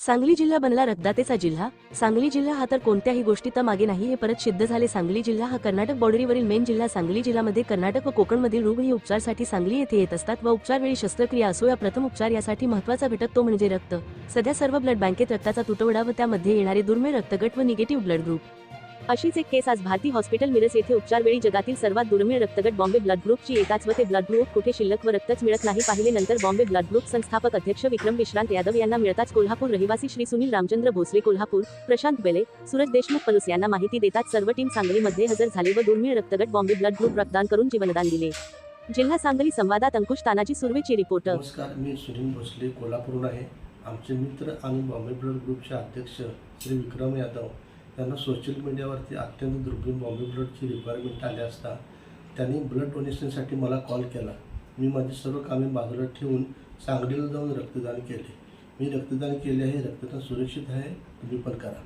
सांगली जिल्हा बनला रद्दातेचा जिल्हा. सांगली जिल्हा हा तर कोणत्याही गोष्टीत मागे नाही हे परत सिद्ध झाले. सांगली जिल्हा हा कर्नाटक बॉर्डरीवरील मेन जिल्हा. सांगली जिल्ह्यामध्ये कर्नाटक व कोकणमधील रुग्ण हे उपचारसाठी सांगली येथे येत असतात व उपचारवेळी शस्त्रक्रिया असो या प्रथम उपचार यासाठी महत्त्वाचा घटक तो म्हणजे रक्त. सध्या सर्व ब्लड बँकेत रक्ताचा तुटवडा व त्यामध्ये येणारे दुर्मिळ रक्तगट व निगेटिव्ह ब्लड ग्रुप. अशीच एक केस आज भारती हॉस्पिटल मिरज येथे उपचारवेळी जगातील सर्वात दुर्मिळ रक्तगट बॉम्बे ब्लड ग्रुपची एकाच व ते ब्लड ग्रुप कुठे शिल्लक व रक्तच मिळत नाही पाहिले नंतर बॉम्बे ब्लड ग्रुप संस्थापक अध्यक्ष विक्रम विश्रांत यादव यांना मिळताच कोल्हापूर रहिवासी श्री सुनील रामचंद्र भोसले कोल्हापूर प्रशांत बेले सूरज देशमुख पलुस यांना माहिती देतात सर्व टीम सांगलीमध्ये हजर झाले व दुर्मिळ रक्तगट बॉम्बे ब्लड ग्रुप रक्तदान करून जीवनदान दिले. जिल्हा सांगली संवादात अंकुश तानाजी सुर्वेची रिपोर्टर नमस्कार मी सुनील भोसले कोल्हापूरहून आहे. आमचे मित्र आणि बॉम्बे ब्लड ग्रुपचे अध्यक्ष श्री विक्रम यादव त्यांना सोशल मीडियावरती अत्यंत दुर्बीण बॉम्बे ब्लडची रिक्वायरमेंट आली असता त्यांनी ब्लड डोनेशनसाठी मला कॉल केला. मी माझी सर्व कामे बाजूला ठेवून सांगलीला जाऊन रक्तदान केले. मी रक्तदान केले आहे रक्तदान सुरक्षित आहे तुम्ही पण करा.